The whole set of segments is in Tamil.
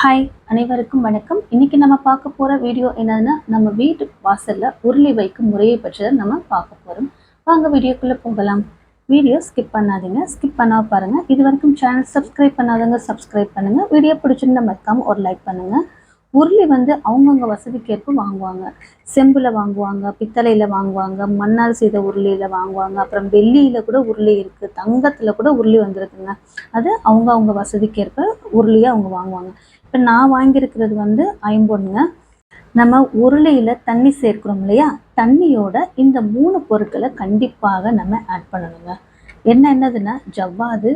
ஹாய் அனைவருக்கும் வணக்கம். இன்னைக்கு நம்ம பார்க்க போற வீடியோ என்னன்னா நம்ம வீட்டு வாசல்ல உருளி வைக்கும் முறையை பற்றி நம்ம பார்க்க போறோம். வாங்க வீடியோக்குள்ள போகலாம். வீடியோ ஸ்கிப் பண்ணாதீங்க. ஸ்கிப் பண்ணால் பாருங்க. இது வரைக்கும் சேனல் சப்ஸ்கிரைப் பண்ணாதவங்க சப்ஸ்கிரைப் பண்ணுங்க. வீடியோ பிடிச்சிருந்தா மறக்காம ஒரு லைக் பண்ணுங்க. உருளி வந்து அவங்கவுங்க வசதிக்கேற்ப வாங்குவாங்க. செம்புல வாங்குவாங்க பித்தளையில வாங்குவாங்க மண்ணால் செய்த உருளியில வாங்குவாங்க அப்புறம் வெள்ளியில கூட உருளி இருக்கு தங்கத்துல கூட உருளி வந்திருக்குங்க. அது அவங்க அவங்க வசதிக்கேற்ப உருளியை அவங்க வாங்குவாங்க. இப்போ நான் வாங்கியிருக்கிறது வந்து ஐம்பொன்னுங்க. நம்ம உருளையில் தண்ணி சேர்க்கிறோம் இல்லையா? தண்ணியோட இந்த மூணு பொருட்களை கண்டிப்பாக நம்ம ஆட் பண்ணணுங்க. என்ன என்னதுன்னா ஜவ்வாது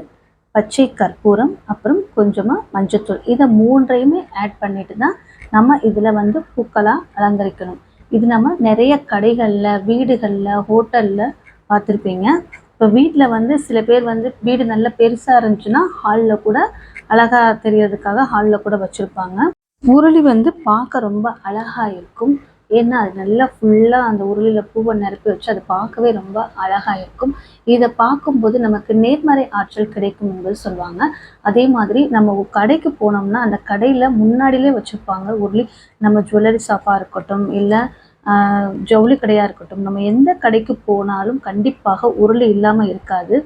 பச்சை கற்பூரம் அப்புறம் கொஞ்சமாக மஞ்சத்தூள். இதை மூன்றையுமே ஆட் பண்ணிட்டு தான் நம்ம இதில் வந்து பூக்களாக அலங்கரிக்கணும். இது நம்ம நிறைய கடைகளில் வீடுகளில் ஹோட்டலில் பார்த்துருப்பீங்க. இப்போ வீட்டில் வந்து சில பேர் வந்து வீடு நல்ல பெருசாக இருந்துச்சுன்னா ஹாலில் கூட அழகாக தெரியறதுக்காக ஹாலில் கூட வச்சுருப்பாங்க. முரளி வந்து பார்க்க ரொம்ப அழகாக இருக்கும். ஏன்னா அது நல்லா ஃபுல்லாக அந்த உருளியில் பூவை நிரப்பி வச்சு அதை பார்க்கவே ரொம்ப அழகாக இருக்கும். இதை பார்க்கும்போது நமக்கு நேர்மறை ஆற்றல் கிடைக்கும் என்பது சொல்லுவாங்க. அதே மாதிரி நம்ம கடைக்கு போனோம்னா அந்த கடையில் முன்னாடியிலே வச்சுருப்பாங்க உருளி. நம்ம ஜுவல்லரி ஷாப்பாக இருக்கட்டும் இல்லை ஜவுளி கடையாக இருக்கட்டும் நம்ம எந்த கடைக்கு போனாலும் கண்டிப்பாக உருளி இல்லாமல் இருக்காது.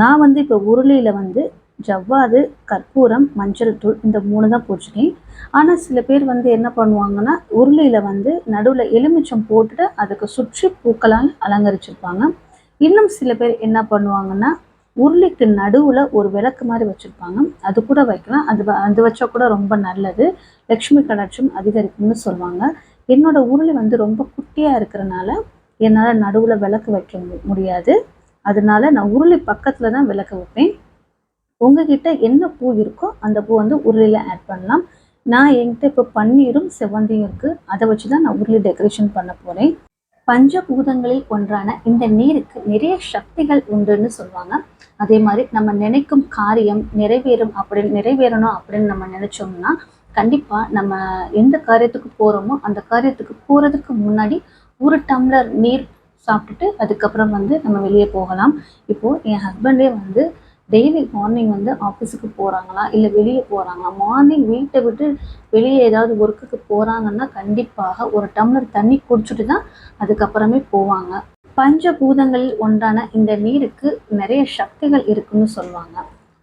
நான் வந்து இப்போ உருளியில் வந்து ஜவ்வாது கற்பூரம் மஞ்சள் தூள் இந்த மூணு தான் போட்டிருக்கேன். ஆனால் சில பேர் வந்து என்ன பண்ணுவாங்கன்னா உருளையில் வந்து நடுவில் எலுமிச்சம் போட்டுட்டு அதுக்கு சுற்றி பூக்களால் அலங்கரிச்சிருப்பாங்க. இன்னும் சில பேர் என்ன பண்ணுவாங்கன்னா உருளைக்கு நடுவில் ஒரு விளக்கு மாதிரி வச்சுருப்பாங்க. அது கூட வைக்கலாம். அது அது வச்சா கூட ரொம்ப நல்லது. லக்ஷ்மி கடாட்சம் அதிகரிக்கும்னு சொல்லுவாங்க. என்னோடய உருளி வந்து ரொம்ப குட்டியாக இருக்கிறனால என்னால் நடுவில் விளக்கு வைக்க முடியாது. அதனால நான் உருளி பக்கத்தில் தான் விளக்கு வைப்பேன். உங்ககிட்ட என்ன பூ இருக்கோ அந்த பூ வந்து உருளியில் ஆட் பண்ணலாம். நான் என்கிட்ட இப்போ பன்னீரும் செவ்வந்தியும் இருக்குது அதை வச்சு தான் நான் உருளி டெக்கரேஷன் பண்ண போகிறேன் பஞ்சபூதங்களில் ஒன்றான இந்த நீருக்கு நிறைய சக்திகள் உண்டுன்னு சொல்லுவாங்க. அதே மாதிரி நம்ம நினைக்கும் காரியம் நிறைவேறும் அப்படின்னு நிறைவேறணும் அப்படின்னு நம்ம நினைச்சோம்னா கண்டிப்பாக நம்ம எந்த காரியத்துக்கு போகிறோமோ அந்த காரியத்துக்கு போகிறதுக்கு முன்னாடி ஒரு டம்ளர் நீர் சாப்பிட்டுட்டு அதுக்கப்புறம் வந்து நம்ம வெளியே போகலாம். இப்போது என் ஹஸ்பண்டே வந்து டெய்லி மார்னிங் வந்து ஆஃபீஸுக்கு போகிறாங்களா இல்லை வெளியே போகிறாங்களா மார்னிங் வீட்டை விட்டு வெளியே ஏதாவது ஒர்க்குக்கு போகிறாங்கன்னா கண்டிப்பாக ஒரு டம்ளர் தண்ணி குடிச்சிட்டு தான் அதுக்கப்புறமே போவாங்க. பஞ்சபூதங்களில் ஒன்றான இந்த நீருக்கு நிறைய சக்திகள் இருக்குன்னு சொல்லுவாங்க.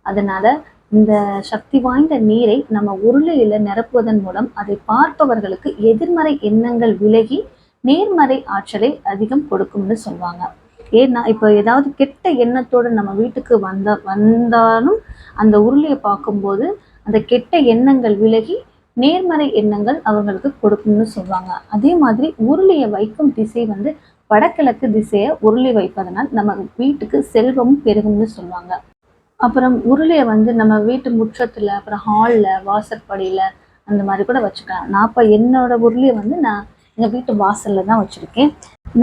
அதனால் இந்த சக்தி வாய்ந்த நீரை நம்ம உருளையில் நிரப்புவதன் மூலம் அதை பார்ப்பவர்களுக்கு எதிர்மறை எண்ணங்கள் விலகி நேர்மறை ஆற்றலை அதிகம் கொடுக்கும்னு சொல்லுவாங்க. ஏன்னா இப்போ ஏதாவது கெட்ட எண்ணத்தோடு நம்ம வீட்டுக்கு வந்த வந்தாலும் அந்த உருளையை பார்க்கும்போது அந்த கெட்ட எண்ணங்கள் விலகி நேர்மறை எண்ணங்கள் அவங்களுக்கு கொடுக்கும்னு சொல்லுவாங்க. அதே மாதிரி உருளையை வைக்கும் திசை வந்து வடகிழக்கு திசையை உருளி வைப்பதனால் நம்ம வீட்டுக்கு செல்வமும் பெருகும்னு சொல்லுவாங்க. அப்புறம் உருளையை வந்து நம்ம வீட்டு முற்றத்தில் அப்புறம் ஹாலில் வாசற்படியில் அந்த மாதிரி கூட வச்சுக்கலாம். நான் இப்போ என்னோட உருளையை வந்து நான் எங்கள் வீட்டு வாசலில் தான் வச்சுருக்கேன்.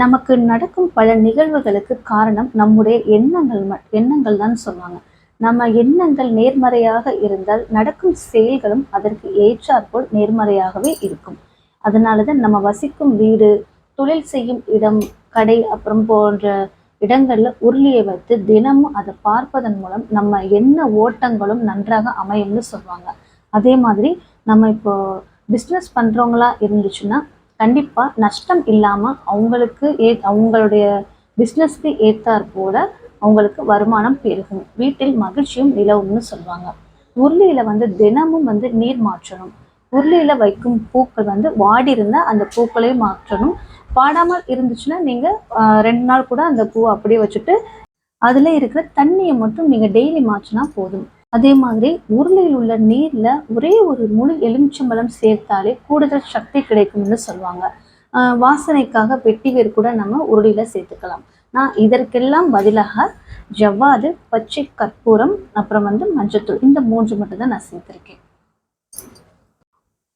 நமக்கு நடக்கும் பல நிகழ்வுகளுக்கு காரணம் நம்முடைய எண்ணங்கள் எண்ணங்கள் தான் சொல்லுவாங்க. நம்ம எண்ணங்கள் நேர்மறையாக இருந்தால் நடக்கும் செயல்களும் அதற்கு ஏற்றாற்போல் நேர்மறையாகவே இருக்கும். அதனால தான் நம்ம வசிக்கும் வீடு தொழில் செய்யும் இடம் கடை அப்புறம் போன்ற இடங்களில் உருளியை வைத்து தினமும் அதை பார்ப்பதன் மூலம் நம்ம எண்ண ஓட்டங்களும் நன்றாக அமையும்னு சொல்லுவாங்க. அதே மாதிரி நம்ம இப்போ பிஸ்னஸ் பண்ணுறவங்களா இருந்துச்சுன்னா கண்டிப்பாக நஷ்டம் இல்லாமல் அவங்களுக்கு ஏ அவங்களுடைய பிஸ்னஸ்க்கு ஏற்றாற் போல அவங்களுக்கு வருமானம் பெருகும். வீட்டில் மகிழ்ச்சியும் நிலவும்னு சொல்லுவாங்க உருளியில் வந்து தினமும் வந்து நீர் மாற்றணும். உருளியில் வைக்கும் பூக்கள் வந்து வாடி இருந்தால் அந்த பூக்களை மாற்றணும். பாடாமல் இருந்துச்சுன்னா நீங்கள் ரெண்டு நாள் கூட அந்த பூவை அப்படியே வச்சுட்டு அதில் இருக்கிற தண்ணியை மட்டும் நீங்கள் டெய்லி மாற்றினா போதும். அதே மாதிரி உருளையில் உள்ள நீர்ல ஒரே ஒரு முழு எலுமிச்சம்பழம் சேர்த்தாலே கூடுதல் சக்தி கிடைக்கும்னு சொல்லுவாங்க. வாசனைக்காக வெட்டிவேர் கூட நம்ம உருளையில சேர்த்துக்கலாம். நான் இதற்கெல்லாம் பதிலாக ஜவ்வாது பச்சை கற்பூரம் அப்புறம் வந்து மஞ்சத்தூள் இந்த மூன்று மட்டும் தான் நான் சேர்த்துருக்கேன்.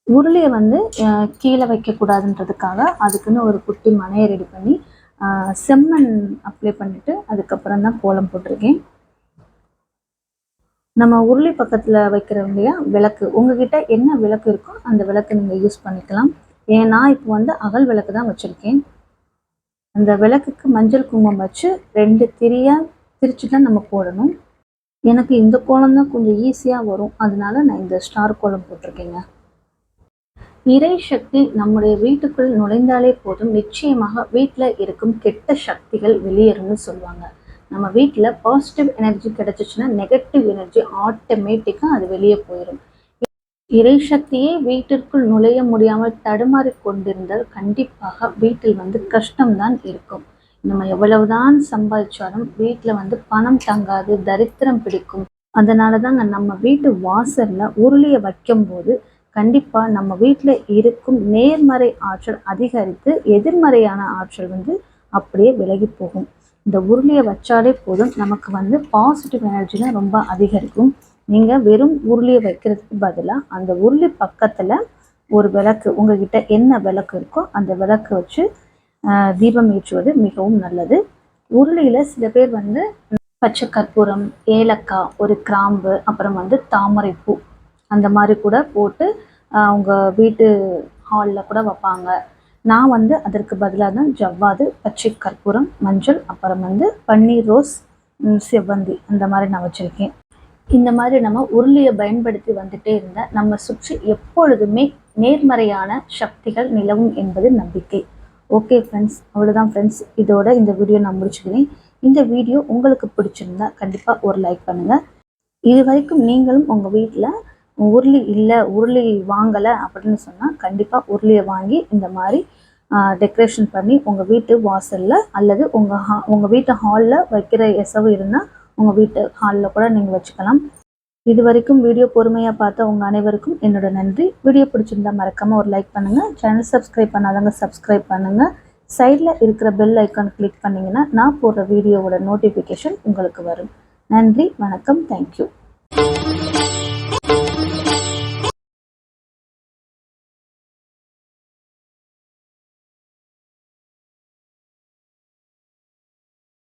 உருளையை வந்து கீழே வைக்கக்கூடாதுன்றதுக்காக அதுக்குன்னு ஒரு குட்டி மனையை ரெடி பண்ணி செம்மண் அப்ளை பண்ணிட்டு அதுக்கப்புறம் தான் கோலம் போட்டிருக்கேன். நம்ம உருளி பக்கத்தில் வைக்கிறோம் இல்லையா? விளக்கு. உங்ககிட்ட என்ன விளக்கு இருக்கோ அந்த விளக்கு நீங்கள் யூஸ் பண்ணிக்கலாம். ஏன்னா இப்போ வந்து அகல் விளக்கு தான் வச்சுருக்கேன். அந்த விளக்குக்கு மஞ்சள் குங்குமம் வச்சு ரெண்டு திரியாக திரிச்சு தான் நம்ம போடணும். எனக்கு இந்த கோலம் தான் கொஞ்சம் ஈஸியாக வரும். அதனால நான் இந்த ஸ்டார் கோலம் போட்டிருக்கேங்க. இறை சக்தி நம்முடைய வீட்டுக்குள் நுழைந்தாலே போதும். நிச்சயமாக வீட்டில் இருக்கும் கெட்ட சக்திகள் வெளியேறும்னு சொல்லுவாங்க. நம்ம வீட்டில் பாசிட்டிவ் எனர்ஜி கிடச்சிச்சுன்னா நெகட்டிவ் எனர்ஜி ஆட்டோமேட்டிக்காக அது வெளியே போயிடும் இறை சக்தியே வீட்டிற்குள் நுழைய முடியாமல் தடுமாறி கொண்டிருந்தால் கண்டிப்பாக வீட்டில் வந்து கஷ்டம்தான் இருக்கும். நம்ம எவ்வளவுதான் சம்பாதிச்சாலும் வீட்டில் வந்து பணம் தங்காது தரித்திரம் பிடிக்கும். அதனால தாங்க நம்ம வீட்டு வாசலில் உருளியை வைக்கும்போது கண்டிப்பாக நம்ம வீட்டில் இருக்கும் நேர்மறை ஆற்றல் அதிகரித்து எதிர்மறையான ஆற்றல் வந்து அப்படியே விலகி போகும். இந்த உருளியை வச்சாலே போதும். நமக்கு வந்து பாசிட்டிவ் எனர்ஜிலாம் ரொம்ப அதிகரிக்கும். நீங்கள் வெறும் உருளியை வைக்கிறதுக்கு பதிலாக அந்த உருளி பக்கத்தில் ஒரு விளக்கு உங்ககிட்ட என்ன விளக்கு இருக்கோ அந்த விளக்கு வச்சு தீபம் ஏற்றுவது மிகவும் நல்லது. உருளியில் சில பேர் வந்து பச்சை கற்பூரம் ஏலக்காய் ஒரு கிராம்பு அப்புறம் வந்து தாமரைப்பூ அந்த மாதிரி கூட போட்டு அவங்க வீட்டு ஹாலில் கூட வைப்பாங்க. நான் வந்து அதற்கு பதிலாக தான் ஜவ்வாது பச்சை கற்பூரம் மஞ்சள் அப்புறம் வந்து பன்னீர் ரோஸ் செவ்வந்தி அந்த மாதிரி நான் வச்சுருக்கேன். இந்த மாதிரி நம்ம உருளியை பயன்படுத்தி வந்துட்டே இருந்தால் நம்ம சுற்றி எப்பொழுதுமே நேர்மறையான சக்திகள் நிலவும் என்பது நம்பிக்கை. ஓகே ஃப்ரெண்ட்ஸ் அவ்வளோதான் ஃப்ரெண்ட்ஸ் இதோட இந்த வீடியோ நான் முடிச்சுக்கிறேன். இந்த வீடியோ உங்களுக்கு பிடிச்சிருந்தா கண்டிப்பாக ஒரு லைக் பண்ணுங்கள் இது வரைக்கும் நீங்களும் உங்கள் வீட்டில் உருளி இல்லை உருளி வாங்கலை அப்படின்னு சொன்னால் கண்டிப்பாக உருளியை வாங்கி இந்த மாதிரி டெக்கரேஷன் பண்ணி உங்கள் வீட்டு வாசலில் அல்லது உங்கள் ஹா உங்கள் வீட்டு ஹாலில் வைக்கிற எசவு இருந்தால் உங்கள் வீட்டு ஹாலில் கூட நீங்கள் வச்சுக்கலாம். இது வரைக்கும் வீடியோ பொறுமையாக பார்த்த உங்கள் அனைவருக்கும் என்னோட நன்றி. வீடியோ பிடிச்சிருந்தா மறக்காமல் ஒரு லைக் பண்ணுங்கள் சேனல் சப்ஸ்கிரைப் பண்ணாதவங்க சப்ஸ்கிரைப் பண்ணுங்கள் சைடில் இருக்கிற பெல் ஐக்கான் கிளிக் பண்ணிங்கன்னா நான் போடுற வீடியோவோட நோட்டிஃபிகேஷன் உங்களுக்கு வரும். நன்றி வணக்கம் தேங்க்யூ